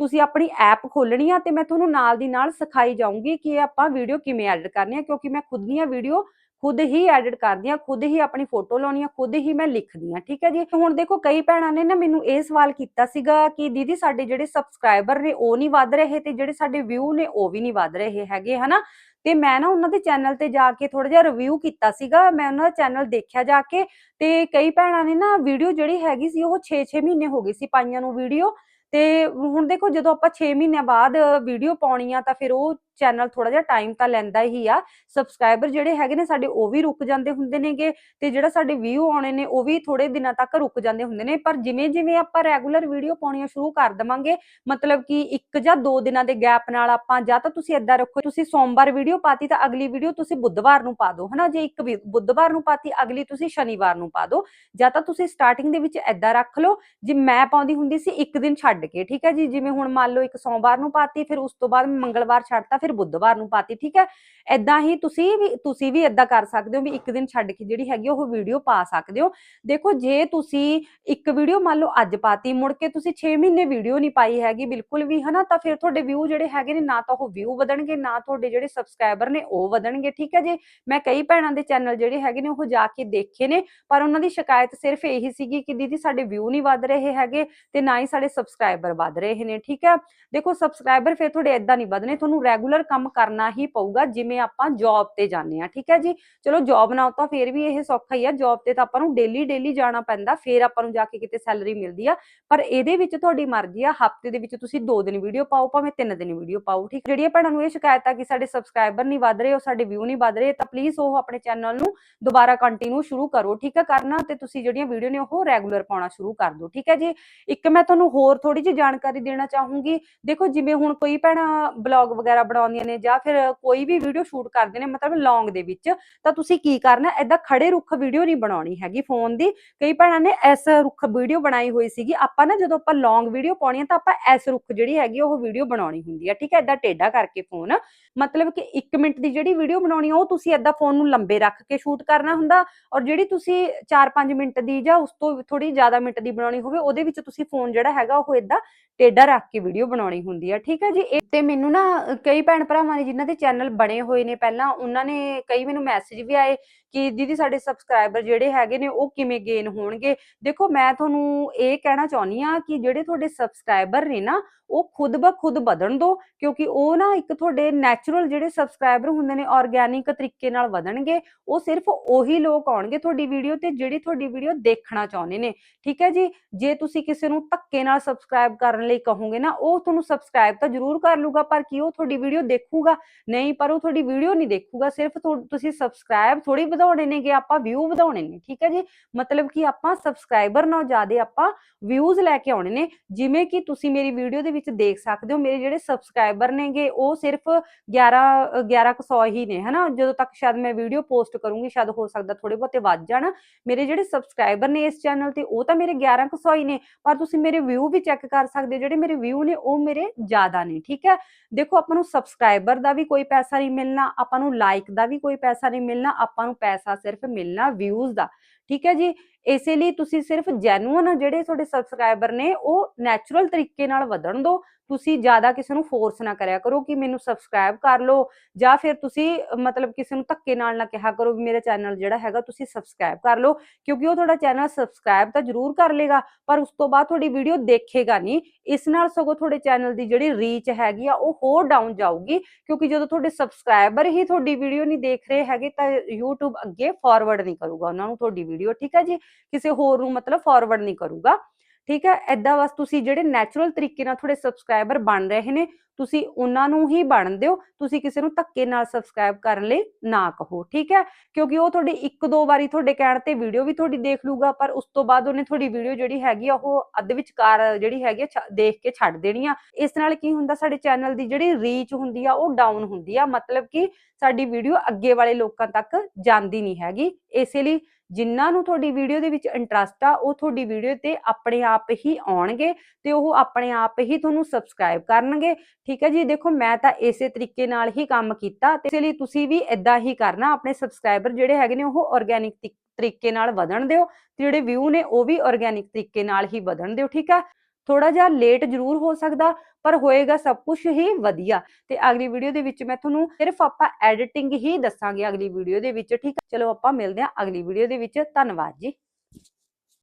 ਤੁਸੀਂ ਆਪਣੀ ਐਪ ਖੋਲਣੀ ਆ ਤੇ ਮੈਂ ਤੁਹਾਨੂੰ ਨਾਲ ਦੀ ਨਾਲ ਸਿਖਾਈ ਜਾਊਂਗੀ ਕਿ ਆਪਾਂ ਵੀਡੀਓ ਕਿਵੇਂ ਐਡਿਟ ਕਰਨੀ ਆ, ਕਿਉਂਕਿ ਮੈਂ ਖੁਦ ਦੀਆਂ ਵੀਡੀਓ ਖੁਦ ਹੀ ਐਡਿਟ ਕਰਦੀ ਆ, ਖੁਦ ਹੀ ਆਪਣੀ ਫੋਟੋ ਲਾਉਣੀ ਆ, ਖੁਦ ਹੀ ਮੈਂ ਲਿਖਦੀ ਆ, ਠੀਕ ਹੈ ਜੀ? ਹੁਣ ਦੇਖੋ ਕਈ ਭੈਣਾਂ ਨੇ ਨਾ ਮੈਨੂੰ ਇਹ ਸਵਾਲ ਕੀਤਾ ਸੀਗਾ ਕਿ ਦੀਦੀ ਸਾਡੇ ਜਿਹੜੇ ਸਬਸਕ੍ਰਾਈਬਰ ਨੇ ਉਹ ਨਹੀਂ ਵੱਧ ਰਹੇ ਤੇ ਜਿਹੜੇ ਸਾਡੇ ਵਿਊ ਨੇ ਉਹ ਵੀ ਨਹੀਂ ਵੱਧ ਰਹੇ ਹੈਗੇ, ਹਨਾ? ਤੇ ਮੈਂ ਨਾ ਉਹਨਾਂ ਦੇ ਚੈਨਲ ਤੇ ਜਾ ਕੇ ਥੋੜਾ ਜਿਹਾ ਰਿਵਿਊ ਕੀਤਾ ਸੀਗਾ, ਮੈਂ ਉਹਨਾਂ ਦਾ ਚੈਨਲ ਦੇਖਿਆ ਜਾ ਕੇ ਤੇ ਕਈ ਭੈਣਾਂ ਨੇ ਨਾ ਵੀਡੀਓ ਜਿਹੜੀ ਹੈਗੀ ਸੀ ਉਹ 6-6 ਮਹੀਨੇ ਹੋ ਗਏ ਸੀ ਪਾਈਆਂ ਨੂੰ ਵੀਡੀਓ ਤੇ ਹੁਣ ਦੇਖੋ ਜਦੋਂ ਆਪਾਂ 6 ਮਹੀਨਿਆਂ ਬਾਅਦ ਵੀਡੀਓ ਪਾਉਣੀ ਆ ਤਾਂ ਫਿਰ ਉਹ ਚੈਨਲ ਥੋੜਾ ਜਿਹਾ ਟਾਈਮ ਤਾਂ ਲੈਂਦਾ ਹੀ ਆ। ਸਬਸਕ੍ਰਾਈਬਰ ਜਿਹੜੇ ਹੈਗੇ ਨੇ ਸਾਡੇ ਉਹ ਵੀ ਰੁਕ ਜਾਂਦੇ ਹੁੰਦੇ ਨੇਗੇ ਤੇ ਜਿਹੜਾ ਸਾਡੇ ਵਿਊ ਆਉਣੇ ਨੇ ਉਹ ਵੀ ਥੋੜੇ ਦਿਨਾਂ ਤੱਕ ਰੁਕ ਜਾਂਦੇ ਹੁੰਦੇ ਨੇ। ਪਰ ਜਿਵੇਂ ਜਿਵੇਂ ਆਪਾਂ ਰੈਗੂਲਰ ਵੀਡੀਓ ਪਾਉਣੀਆਂ ਸ਼ੁਰੂ ਕਰ ਦਵਾਂਗੇ, ਮਤਲਬ ਕਿ ਇੱਕ ਜਾਂ ਦੋ ਦਿਨਾਂ ਦੇ ਗੈਪ ਨਾਲ ਆਪਾਂ ਜਾਂ ਤਾਂ ਤੁਸੀਂ ਏਦਾਂ ਰੱਖੋ, ਤੁਸੀਂ ਸੋਮਵਾਰ ਵੀਡੀਓ ਪਾਤੀ ਤਾਂ ਅਗਲੀ ਵੀਡੀਓ ਤੁਸੀਂ ਬੁੱਧਵਾਰ ਨੂੰ ਪਾ ਦਿਓ, ਹਨਾ? ਜੇ ਇੱਕ ਬੁੱਧਵਾਰ ਨੂੰ ਪਾਤੀ, ਅਗਲੀ ਤੁਸੀਂ ਸ਼ਨੀਵਾਰ ਨੂੰ ਪਾ ਦਿਓ। ਜਾਂ ਤਾਂ ਤੁਸੀਂ ਸਟਾਰਟਿੰਗ ਦੇ ਵਿੱਚ ਏਦਾਂ ਰੱਖ ਲਓ, ਜੇ ਮੈਂ ਪਾਉਂਦੀ ਹੁੰਦੀ ਸੀ ਇੱਕ ਦਿਨ ਛੱਡ ਕੇ, ਠੀਕ ਹੈ ਜੀ? ਜਿਵੇਂ ਹੁਣ ਮੰਨ ਲਓ ਇੱਕ ਸੋਮਵਾਰ ਨੂੰ ਪਾਤੀ, ਫਿਰ ਉਸ ਤੋਂ ਬਾਅਦ ਮੰਗਲਵਾਰ ਛੱਡਤਾ, ਫਿਰ ਬੁੱਧਵਾਰ ਨੂੰ ਪਾਤੀ, ਠੀਕ ਹੈ? ਏਦਾਂ ਹੀ ਤੁਸੀਂ ਵੀ ਤੁਸੀਂ ਵੀ ਏਦਾਂ ਕਰ ਸਕਦੇ ਹੋ ਵੀ ਇੱਕ ਦਿਨ ਛੱਡ ਕੇ ਜਿਹੜੀ ਹੈਗੀ ਉਹ ਵੀਡੀਓ ਪਾ ਸਕਦੇ ਹੋ। ਦੇਖੋ, ਜੇ ਤੁਸੀਂ ਇੱਕ ਵੀਡੀਓ ਮੰਨ ਲਓ ਅੱਜ ਪਾਤੀ, ਮੁੜ ਕੇ ਤੁਸੀਂ 6 ਮਹੀਨੇ ਵੀਡੀਓ ਨਹੀਂ ਪਾਈ ਹੈਗੀ ਬਿਲਕੁਲ ਵੀ, ਹਨਾ, ਤਾਂ ਫਿਰ ਤੁਹਾਡੇ ਵਿਊ ਜਿਹੜੇ ਹੈਗੇ ਨੇ, ਨਾ ਤਾਂ ਉਹ ਵਿਊ ਵਧਣਗੇ, ਨਾ ਤੁਹਾਡੇ ਜਿਹੜੇ ਸਬਸਕ੍ਰਾਈਬਰ ਨੇ, ਉਹ ਵਧਣਗੇ, ਠੀਕ ਹੈ ਜੀ? ਮੈਂ ਕਈ ਭੈਣਾਂ ਦੇ ਚੈਨਲ ਜਿਹੜੇ ਹੈਗੇ ਨੇ, ਉਹ ਜਾ ਕੇ ਦੇਖੇ ਨੇ, ਪਰ ਉਹਨਾਂ ਦੀ ਸ਼ਿਕਾਇਤ ਸਿਰਫ ਇਹੀ ਸੀਗੀ ਕਿ ਦੀਦੀ ਸਾਡੇ ਵਿਊ ਨਹੀਂ ਵਧ ਰਹੇ ਹੈਗੇ ਤੇ ਨਾ ਹੀ ਸਾਡੇ ਸਬਸਕ੍ਰਾਈਬਰ ਵਧ ਰਹੇ ਨੇ, ਠੀਕ ਹੈ? ਦੇਖੋ ਸਬਸਕ੍ਰਾਈਬਰ ਫਿਰ ਤੁਹਾਡੇ ਇਦਾਂ ਨਹੀਂ ਵਧਨੇ ਤੁਹਾਨੂੰ ਰੈਗੂਲਰ ਕੰਮ ਕਰਨਾ ਹੀ ਪਊਗਾ, ਜਿਵੇਂ ਆਪਾਂ ਜੌਬ ਤੇ ਜਾਂਦੇ ਆ ਠੀਕ ਹੈ ਜੀ? ਚਲੋ ਜੌਬ ਨਾ ਤਾਂ ਫਿਰ ਵੀ ਇਹ ਸੌਖਾ ਹੀ ਆ ਜੌਬ ਤੇ ਤਾਂ ਆਪਾਂ ਨੂੰ ਡੇਲੀ ਡੇਲੀ ਜਾਣਾ ਪੈਂਦਾ, ਫਿਰ ਆਪਾਂ ਨੂੰ ਜਾ ਕੇ ਕਿਤੇ ਸੈਲਰੀ ਮਿਲਦੀ ਆ, ਪਰ ਇਹਦੇ ਵਿੱਚ ਤੁਹਾਡੀ ਮਰਜ਼ੀ ਆ, ਹਫ਼ਤੇ ਦੇ ਵਿੱਚ ਤੁਸੀਂ 2 ਦਿਨ ਵੀਡੀਓ ਪਾਓ, ਭਾਵੇਂ 3 ਦਿਨ ਵੀਡੀਓ ਪਾਓ, ਠੀਕ ਜਿਹੜੀਆਂ ਭੈਣਾਂ ਨੂੰ ਇਹ ਸ਼ਿਕਾਇਤ ਆ ਕਿ ਸਾਡੇ ਸਬਸਕ੍ਰਾਈਬਰ ਨਹੀਂ ਵਧ ਰਹੇ, ਉਹ ਸਾਡੇ ਵਿਊ ਨਹੀਂ ਵਧ ਰਹੇ, ਤਾਂ ਪਲੀਜ਼ ਉਹ ਆਪਣੇ ਚੈਨਲ ਨੂੰ ਦੁਬਾਰਾ ਕੰਟੀਨਿਊ ਸ਼ੁਰੂ ਕਰੋ, ਠੀਕ ਹੈ? ਕਰਨਾ ਤੇ ਤੁਸੀਂ ਜਿਹੜੀਆਂ ਵੀਡੀਓ ਨੇ ਉਹ ਰੈਗੂਲਰ ਪਾਉਣਾ ਸ਼ੁਰੂ ਕਰ ਦਿਓ, ਠੀਕ ਹੈ ਜੀ? ਇੱਕ ਮੈਂ ਤੁਹਾਨੂੰ ਹੋਰ ਥੋੜੀ ਜਿਹੀ ਜਾਣਕਾਰੀ ਦੇਣਾ ਚਾਹੂੰਗੀ, ਦੇਖੋ ਜਿਵੇਂ ਹੁਣ ਕੋਈ ਭੈਣਾਂ ਬਲੌਗ ਵਗੈਰਾ ਬਣਾ ਬਣਾਉਂਦੀਆਂ ਨੇ ਜਾਂ ਫਿਰ ਕੋਈ ਵੀ ਵੀਡੀਓ ਸ਼ੂਟ ਕਰਦੇ ਨੇ, ਮਤਲਬ ਲੌਂਗ ਦੇ ਵਿੱਚ, ਤਾਂ ਤੁਸੀਂ ਕੀ ਕਰਨਾ ਐਦਾਂ ਖੜੇ ਰੁੱਖ ਵੀਡੀਓ ਨਹੀਂ ਬਣਾਉਣੀ ਹੈਗੀ ਫੋਨ ਦੀ। ਕਈ ਭੈਣਾਂ ਨੇ ਐਸ ਰੁੱਖ ਵੀਡੀਓ ਬਣਾਈ ਹੋਈ ਸੀਗੀ। ਆਪਾਂ ਨਾ ਜਦੋਂ ਆਪਾਂ ਲੌਂਗ ਵੀਡੀਓ ਪਾਉਣੀ ਆ, ਤਾਂ ਆਪਾਂ ਐਸ ਰੁੱਖ ਜਿਹੜੀ ਹੈਗੀ ਉਹ ਵੀਡੀਓ ਬਣਾਉਣੀ ਹੁੰਦੀ ਆ, ਠੀਕ ਹੈ ਐਦਾਂ ਟੇਢਾ ਕਰਕੇ ਫੋਨ ਮਤਲਬ ਕਿ 1 ਮਿੰਟ ਦੀ ਜਿਹੜੀ ਵੀਡੀਓ ਬਣਾਉਣੀ ਉਹ ਤੁਸੀਂ ਐਦਾਂ ਫੋਨ ਨੂੰ ਲੰਬੇ ਰੱਖ ਕੇ ਸ਼ੂਟ ਕਰਨਾ ਹੁੰਦਾ ਔਰ ਜਿਹੜੀ ਤੁਸੀਂ 4-5 ਮਿੰਟ ਦੀ ਜਾਂ ਉਸ ਤੋਂ ਥੋੜੀ ਜ਼ਿਆਦਾ ਮਿੰਟ ਦੀ ਬਣਾਉਣੀ ਹੋਵੇ, ਉਹਦੇ ਵਿੱਚ ਤੁਸੀਂ ਫੋਨ ਜਿਹੜਾ ਹੈਗਾ, ਉਹ ਐਦਾਂ ਟੇਢਾ ਰੱਖ ਕੇ ਵੀਡੀਓ ਬਣਾਉਣੀ ਹੁੰਦੀ ਹੈ ਠੀਕ ਹੈ ਜੀ? ਇਹ ਤੇ ਮੈਨੂੰ ਨਾ ਕਈ ਭੈਣ ਭਰਾਵਾਂ ਨੇ ਜਿਨ੍ਹਾਂ ਦੇ ਚੈਨਲ ਬਣੇ ਹੋਏ ਨੇ ਪਹਿਲਾਂ, ਉਹਨਾਂ ਨੇ ਕਈ ਮੈਨੂੰ ਮੈਸੇਜ ਵੀ ਆਏ ਕਿ ਦੀਦੀ ਸਾਡੇ ਸਬਸਕ੍ਰਾਈਬਰ ਜਿਹੜੇ ਹੈਗੇ ਨੇ, ਉਹ ਕਿਵੇਂ ਗੇਨ ਹੋਣਗੇ? ਦੇਖੋ, ਮੈਂ ਤੁਹਾਨੂੰ ਇਹ ਕਹਿਣਾ ਚਾਹੁੰਦੀ ਆ ਕਿ ਜਿਹੜੇ ਤੁਹਾਡੇ ਸਬਸਕ੍ਰਾਈਬਰ ਨੇ ਨਾ, ਉਹ ਖੁਦ ਬ ਖੁਦ ਵਧਣ ਦੋ, ਕਿਉਂਕਿ ਉਹ ਨਾ ਇੱਕ ਤੁਹਾਡੇ ਨੈਚੁਰਲ ਜਿਹੜੇ ਸਬਸਕ੍ਰਾਈਬਰ ਹੁੰਦੇ ਨੇ ਆਰਗੈਨਿਕ ਤਰੀਕੇ ਨਾਲ ਵਧਣਗੇ, ਉਹ ਸਿਰਫ ਉਹੀ ਲੋਕ ਆਉਣਗੇ ਤੁਹਾਡੀ ਵੀਡੀਓ ਤੇ ਜਿਹੜੀ ਤੁਹਾਡੀ ਵੀਡੀਓ ਦੇਖਣਾ ਚਾਹੁੰਦੇ ਨੇ। ਠੀਕ ਹੈ ਜੀ? ਜੇ ਤੁਸੀਂ ਕਿਸੇ ਨੂੰ ਧੱਕੇ ਨਾਲ ਸਬਸਕ੍ਰਾਈਬ ਕਰਨ ਲਈ ਕਹੋਗੇ ਨਾ, ਉਹ ਤੁਹਾਨੂੰ ਸਬਸਕ੍ਰਾਈਬ ਤਾਂ ਜ਼ਰੂਰ ਕਰ ਲੂਗਾ ਪਰ ਕੀ ਉਹ ਤੁਹਾਡੀ ਵੀਡੀਓ ਦੇਖੂਗਾ, ਨਹੀਂ ਪਰ ਉਹ ਤੁਹਾਡੀ ਵੀਡੀਓ ਨਹੀਂ ਦੇਖੂਗਾ, ਸਿਰਫ ਤੁਸੀਂ ਸਬਸਕ੍ਰਾਈਬ ਥੋੜੀ ਵਧਾਉਣੇ ਨੇਗੇ, ਆਪਾਂ ਵਿਊ ਵਧਾਉਣੇ ਨੇ, ਠੀਕ ਹੈ ਜੀ? ਮਤਲਬ ਕਿ ਆਪਾਂ ਸਬਸਕ੍ਰਾਈਬਰ ਨਾਲ ਜ਼ਿਆਦਾ ਆਪਾਂ ਵਿਊਜ਼ ਲੈ ਕੇ ਆਉਣੇ ਨੇ, ਜਿਵੇਂ ਕਿ ਤੁਸੀਂ ਮੇਰੀ ਵੀਡੀਓ ਦੇ ਵਿੱਚ ਦੇਖ ਸਕਦੇ ਹੋ, ਮੇਰੇ ਜਿਹੜੇ ਸਬਸਕ੍ਰਾਈਬਰ ਨੇਗੇ, ਉਹ ਸਿਰਫ 11 11 ਸੌ ਹੀ ਨੇ, ਹਨਾ? ਜਦੋਂ ਤੱਕ ਸ਼ਾਇਦ ਮੈਂ ਵੀਡੀਓ ਪੋਸਟ ਕਰੂੰਗੀ, ਸ਼ਾਇਦ ਹੋ ਸਕਦਾ ਥੋੜੇ ਬਹੁਤੇ ਵੱਧ ਜਾਣ। ਮੇਰੇ ਜਿਹੜੇ ਸਬਸਕ੍ਰਾਈਬਰ ਨੇ ਇਸ ਚੈਨਲ ਤੇ, ਉਹ ਤਾਂ ਮੇਰੇ 11 ਕੁ ਸੌ ਹੀ ਨੇ, ਪਰ ਤੁਸੀਂ ਮੇਰੇ ਵਿਊ ਵੀ ਚੈੱਕ ਕਰ ਸਕਦੇ ਹੋ, ਜਿਹੜੇ ਮੇਰੇ ਵਿਊ ਨੇ, ਉਹ ਮੇਰੇ ਜ਼ਿਆਦਾ ਨੇ, ਠੀਕ ਹੈ? ਦੇਖੋ, ਆਪਾਂ ਨੂੰ ਸਬਸਕ੍ਰਾਈਬਰ ਦਾ ਵੀ ਕੋਈ ਪੈਸਾ ਨਹੀਂ ਮਿਲਣਾ, ਆਪਾਂ ਨੂੰ ਲਾਈਕ ਦਾ ਵੀ ਕੋਈ ਪੈਸਾ ਨਹੀਂ ਮਿਲਣਾ, ਆਪਾਂ ਨੂੰ ਪੈਸਾ ਸਿਰਫ ਮਿਲਣਾ ਵਿਊਜ਼ ਦਾ। ਠੀਕ ਹੈ ਜੀ? ਇਸੇ ਲਈ ਤੁਸੀਂ ਸਿਰਫ ਜੈਨੂਅਨ ਜਿਹੜੇ ਤੁਹਾਡੇ ਸਬਸਕ੍ਰਾਈਬਰ ਨੇ, ਉਹ ਨੈਚੁਰਲ ਤਰੀਕੇ ਨਾਲ ਵਧਣ ਦਿਓ ਤੁਸੀਂ ਜ਼ਿਆਦਾ ਕਿਸੇ ਨੂੰ ਫੋਰਸ ਨਾ ਕਰਿਆ ਕਰੋ ਕਿ ਮੈਨੂੰ ਸਬਸਕ੍ਰਾਈਬ ਕਰ ਲਓ ਜਾਂ ਫਿਰ ਤੁਸੀਂ, ਮਤਲਬ ਕਿਸੇ ਨੂੰ ਧੱਕੇ ਨਾਲ ਨਾ ਕਿਹਾ ਕਰੋ ਵੀ ਮੇਰਾ ਚੈਨਲ ਜਿਹੜਾ ਹੈਗਾ ਤੁਸੀਂ ਸਬਸਕ੍ਰਾਈਬ ਕਰ ਲਓ, ਕਿਉਂਕਿ ਉਹ ਤੁਹਾਡਾ ਚੈਨਲ ਸਬਸਕ੍ਰਾਈਬ ਤਾਂ ਜ਼ਰੂਰ ਕਰ ਲੇਗਾ ਪਰ ਉਸ ਤੋਂ ਬਾਅਦ ਤੁਹਾਡੀ ਵੀਡੀਓ ਦੇਖੇਗਾ ਨਹੀਂ। ਇਸ ਨਾਲ ਸਗੋਂ ਤੁਹਾਡੇ ਚੈਨਲ ਦੀ ਜਿਹੜੀ ਰੀਚ ਹੈਗੀ ਆ, ਉਹ ਹੋਰ ਡਾਊਨ ਜਾਊਗੀ, ਕਿਉਂਕਿ ਜਦੋਂ ਤੁਹਾਡੇ ਸਬਸਕ੍ਰਾਈਬਰ ਹੀ ਤੁਹਾਡੀ ਵੀਡੀਓ ਨਹੀਂ ਦੇਖ ਰਹੇ ਹੈਗੇ ਤਾਂ YouTube ਅੱਗੇ ਫਾਰਵਰਡ ਨਹੀਂ ਕਰੂਗਾ, ਉਹਨਾਂ ਨੂੰ ਤੁਹਾਡੀ ਵੀਡੀਓ ਠੀਕ ਹੈ ਜੀ? ਕਿਸੇ ਹੋਰ ਨੂੰ ਮਤਲਬ ਫਾਰਵਰਡ ਨਹੀਂ ਕਰੂਗਾ। ਠੀਕ ਹੈ? ਐਦਾਂ ਬਸ ਤੁਸੀਂ ਜਿਹੜੇ ਨੈਚੁਰਲ ਤਰੀਕੇ ਨਾਲ ਤੁਹਾਡੇ ਸਬਸਕ੍ਰਾਈਬਰ ਬਣ ਰਹੇ ਨੇ, ਤੁਸੀਂ ਉਹਨਾਂ ਨੂੰ ਹੀ ਬਣ ਦਿਓ। ਤੁਸੀਂ ਕਿਸੇ ਨੂੰ ਧੱਕੇ ਨਾਲ ਸਬਸਕ੍ਰਾਈਬ ਕਰਨ ਲਈ ਨਾ ਕਹੋ, ਠੀਕ ਹੈ? ਕਿਉਂਕਿ ਉਹ ਤੁਹਾਡੀ ਇੱਕ ਦੋ ਵਾਰੀ ਤੁਹਾਡੇ ਕਹਿਣ ਤੇ ਵੀਡੀਓ ਵੀ ਤੁਹਾਡੀ ਦੇਖ ਲੂਗਾ, ਪਰ ਉਸ ਤੋਂ ਬਾਅਦ ਉਹਨੇ ਤੁਹਾਡੀ ਵੀਡੀਓ ਜਿਹੜੀ ਹੈਗੀ ਆ, ਉਹ ਅੱਧ ਵਿਚਕਾਰ ਜਿਹੜੀ ਹੈਗੀ ਆ ਦੇਖ ਕੇ ਛੱਡ ਦੇਣੀ ਆ। ਇਸ ਨਾਲ ਕੀ ਹੁੰਦਾ, ਸਾਡੇ ਚੈਨਲ ਦੀ ਜਿਹੜੀ ਰੀਚ ਹੁੰਦੀ ਆ, ਉਹ ਡਾਊਨ ਹੁੰਦੀ ਆ। ਮਤਲਬ ਕਿ ਸਾਡੀ ਵੀਡੀਓ ਅੱਗੇ ਵਾਲੇ ਲੋਕਾਂ ਤੱਕ ਜਾਂਦੀ ਨਹੀਂ ਹੈਗੀ। ਇਸੇ ਲਈ ਜਿਨ੍ਹਾਂ ਨੂੰ ਤੁਹਾਡੀ ਵੀਡੀਓ ਦੇ ਵਿੱਚ ਇੰਟਰਸਟ ਆ, ਉਹ ਤੁਹਾਡੀ ਵੀਡੀਓ ਤੇ ਆਪਣੇ ਆਪ ਹੀ ਆਉਣਗੇ ਤੇ ਉਹ ਆਪਣੇ ਆਪ ਹੀ ਤੁਹਾਨੂੰ ਸਬਸਕ੍ਰਾਈਬ ਕਰਨਗੇ। ਠੀਕ ਹੈ ਜੀ? ਦੇਖੋ, ਮੈਂ ਤਾਂ ਇਸੇ ਤਰੀਕੇ ਨਾਲ ਹੀ ਕੰਮ ਕੀਤਾ ਤੇ ਇਸ ਲਈ ਤੁਸੀਂ ਵੀ ਇਦਾਂ ਹੀ ਕਰਨਾ, ਆਪਣੇ ਸਬਸਕ੍ਰਾਈਬਰ ਜਿਹੜੇ ਹੈਗੇ ਨੇ, ਉਹ ਆਰਗੈਨਿਕ ਤਰੀਕੇ ਨਾਲ ਵਧਣ ਦਿਓ ਤੇ ਜਿਹੜੇ ਵਿਊ ਨੇ, ਉਹ ਵੀ ਆਰਗੈਨਿਕ ਤਰੀਕੇ ਨਾਲ ਹੀ ਵਧਣ ਦਿਓ। ਠੀਕ ਆ? ਥੋੜਾ ਜਿਹਾ ਲੇਟ ਜ਼ਰੂਰ ਹੋ ਸਕਦਾ, ਪਰ ਹੋਏਗਾ ਸਭ ਕੁਝ ਹੀ ਵਧੀਆ। ਤੇ ਅਗਲੀ ਵੀਡੀਓ ਦੇ ਵਿੱਚ ਮੈਂ ਤੁਹਾਨੂੰ ਸਿਰਫ ਆਪਾਂ ਐਡੀਟਿੰਗ ਹੀ ਦੱਸਾਂਗੇ ਅਗਲੀ ਵੀਡੀਓ ਦੇ ਵਿੱਚ, ਠੀਕ ਹੈ ਚਲੋ ਆਪਾਂ ਮਿਲਦੇ ਹਾਂ ਅਗਲੀ ਵੀਡੀਓ ਦੇ ਵਿੱਚ। ਧੰਨਵਾਦ ਜੀ।